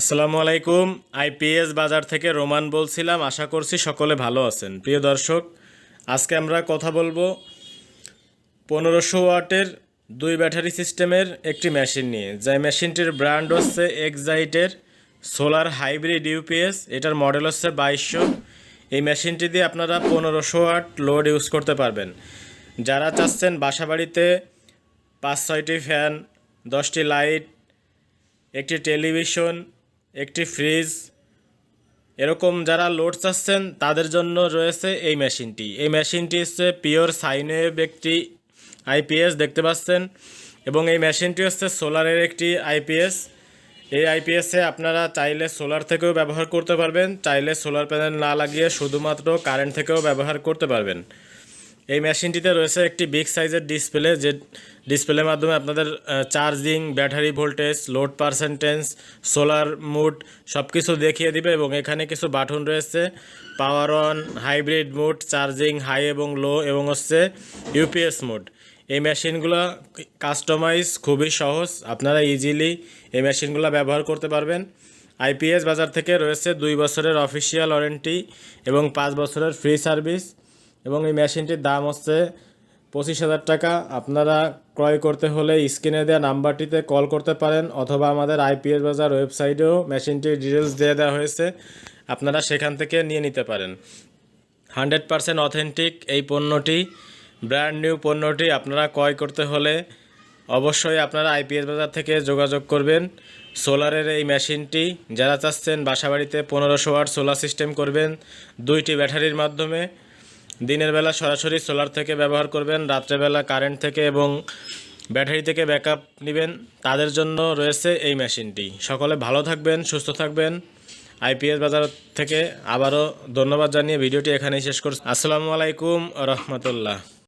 আসসালামু আলাইকুম। আইপিএস বাজার থেকে রোমান বলছিলাম, আশা করছি সকলে ভালো আছেন। প্রিয় দর্শক, আজকে আমরা কথা বলব পনেরোশো ওয়াটের দুই ব্যাটারি সিস্টেমের একটি মেশিন নিয়ে। যে মেশিনটির ব্র্যান্ড হচ্ছে এক্সাইটের সোলার হাইব্রিড ইউপিএস। এটার মডেল হচ্ছে বাইশশো। এই মেশিনটি দিয়ে আপনারা পনেরোশো ওয়াট লোড ইউজ করতে পারবেন। যারা চাচ্ছেন বাসাবাড়িতে পাঁচ ছয়টি ফ্যান, দশটি লাইট, একটি টেলিভিশন একটি ফ্রিজ। এরকম যারা লোড চাচ্ছেন তাদের জন্য রয়েছে এই মেশিনটি। এই মেশিনটি হচ্ছে পিওর সাইনওয়েভ একটি আইপিএস দেখতে পাচ্ছেন? এবং এই মেশিনটি হচ্ছে সোলারের একটি আইপিএস এই আইপিএসে আপনারা চাইলে সোলার থেকেও ব্যবহার করতে পারবেন, চাইলে সোলার প্যানেল না লাগিয়ে শুধুমাত্র কারেন্ট থেকেও ব্যবহার করতে পারবেন। এই মেশিনটিতে রয়েছে একটি বিগ সাইজের ডিসপ্লে, যে ডিসপ্লের মাধ্যমে আপনাদের charging, battery voltage, load percentage, solar mode সব কিছু দেখিয়ে দিবে এবং এখানে কিছু বাটন রয়েছে। Power on, hybrid mode, charging high এবং লো এবং হচ্ছে ইউপিএস মোড। এই মেশিনগুলো কাস্টমাইজ খুবই সহজ, আপনারা ইজিলি এই মেশিনগুলো ব্যবহার করতে পারবেন। আইপিএস বাজার থেকে রয়েছে দুই বছরের অফিসিয়াল ওয়ারেন্টি এবং পাঁচ বছরের ফ্রি সার্ভিস। এবং এই মেশিনটির দাম হচ্ছে পঁচিশ হাজার টাকা। আপনারা ক্রয় করতে হলে স্ক্রিনে দেওয়া নাম্বারটিতে কল করতে পারেন অথবা আমাদের আইপিএস বাজার ওয়েবসাইটেও মেশিনটির ডিটেলস দিয়ে দেওয়া হয়েছে। আপনারা সেখান থেকে নিয়ে নিতে পারেন। হান্ড্রেড পারসেন্ট অথেন্টিক এই পণ্যটি, ব্র্যান্ড নিউ পণ্যটি আপনারা ক্রয় করতে হলে অবশ্যই আপনারা আইপিএস বাজার থেকে যোগাযোগ করবেন। সোলারের এই মেশিনটি, যারা চাচ্ছেন বাসাবাড়িতে পনেরোশো ওয়াট সোলার সিস্টেম করবেন, দুইটি ব্যাটারির মাধ্যমে। দিনের বেলা সরাসরি সোলার থেকে ব্যবহার করবেন, রাত্রেবেলা কারেন্ট থেকে এবং ব্যাটারি থেকে ব্যাকআপ নেবেন। তাদের জন্য রয়েছে এই মেশিনটি। সকলে ভালো থাকবেন, সুস্থ থাকবেন। আইপিএস বাজার থেকে আবারও ধন্যবাদ জানিয়ে ভিডিওটি এখানেই শেষ করছি। আসসালামু আলাইকুম, রহমতুল্লাহ।